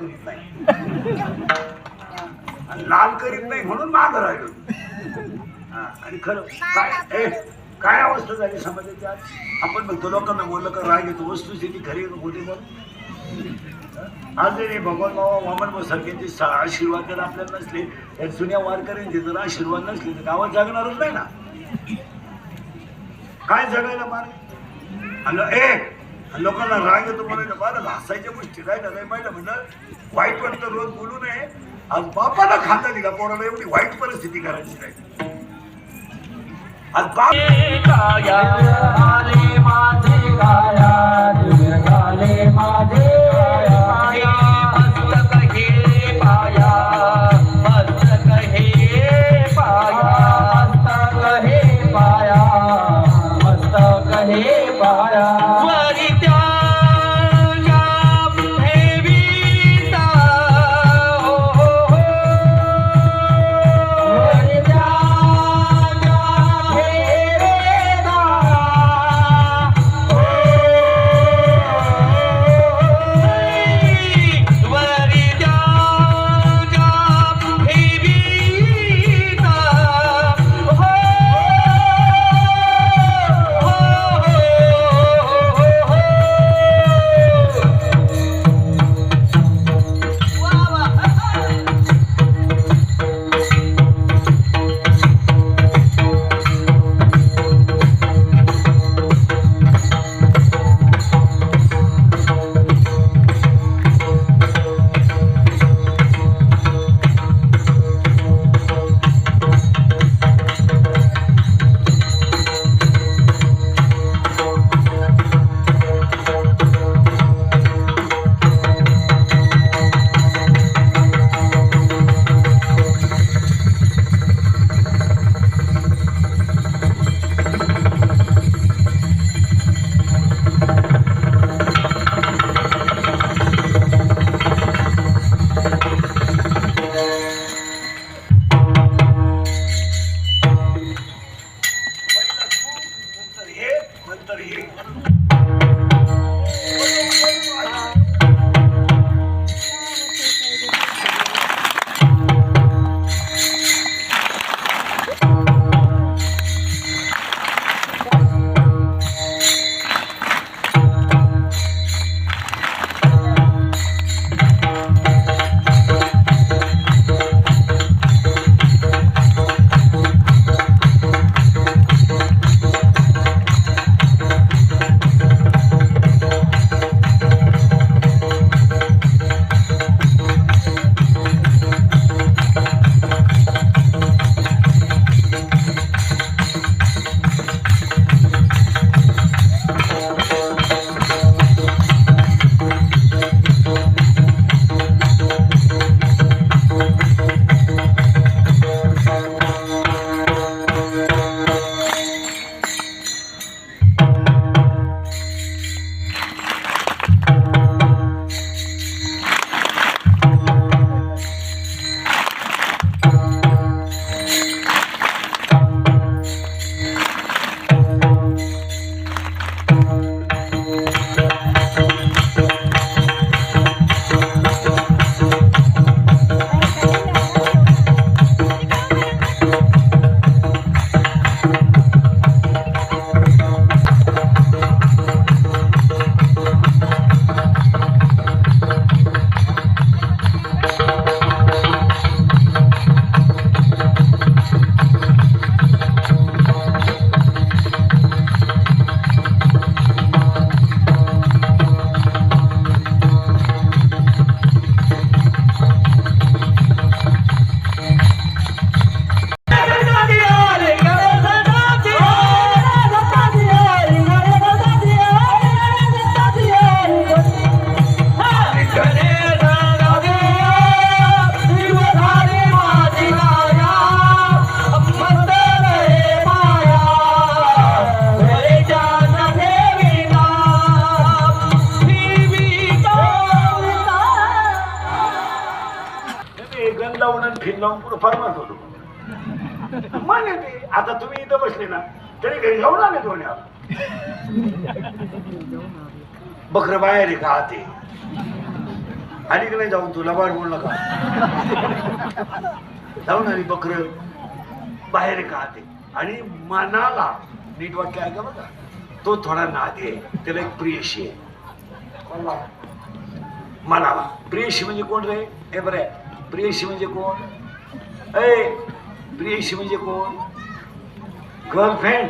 करीत नाही. आणि लाल करीत नाही म्हणून माग राहिलो. आणि खरं काय ए काय अवस्था झाली समाजाची आज? आपण म्हणतो लोकांना बोललं का राग येतो वस्तुस्थिती खरी होती म्हणून आज जरी भगवान बाबा वामन भाऊ सा- आशीर्वाद जर आपल्याला नसले तर जुन्या वारकऱ्यांचे जर आशीर्वाद नसले तर गावात जगणारच नाही ना. काय जगायला मार्ग? आणि ए लोकांना राग येतो म्हणायचं बरं हसायच्या गोष्टी काय ना नाही माहिती म्हणलं वाईट वाटतं रोज बोलू नये. आज बापाला खाता दिला पोराला एवढी वाईट परिस्थिती करायची नाही. आज बाप Rotary. ते गण लावून आणि फिन लावून पुढे फरमात होतो. मान्य ते आता तुम्ही इथं बसले ना तरी घरी जाऊन आले दोन्ही बकर बाहेर आहे का आते नाही जाऊन तुला बाळ बोल नका. जाऊन आली बकर. बाहेर का ते? आणि मनाला नीट वाक्य आहे का. बघा तो थोडा नादे त्याला एक प्रियशी आहे. मनाला. प्रियशी म्हणजे कोण रे? हे बरं आहे. प्रियशी म्हणजे कोण? ए प्रियशी म्हणजे कोण? गर्लफ्रेंड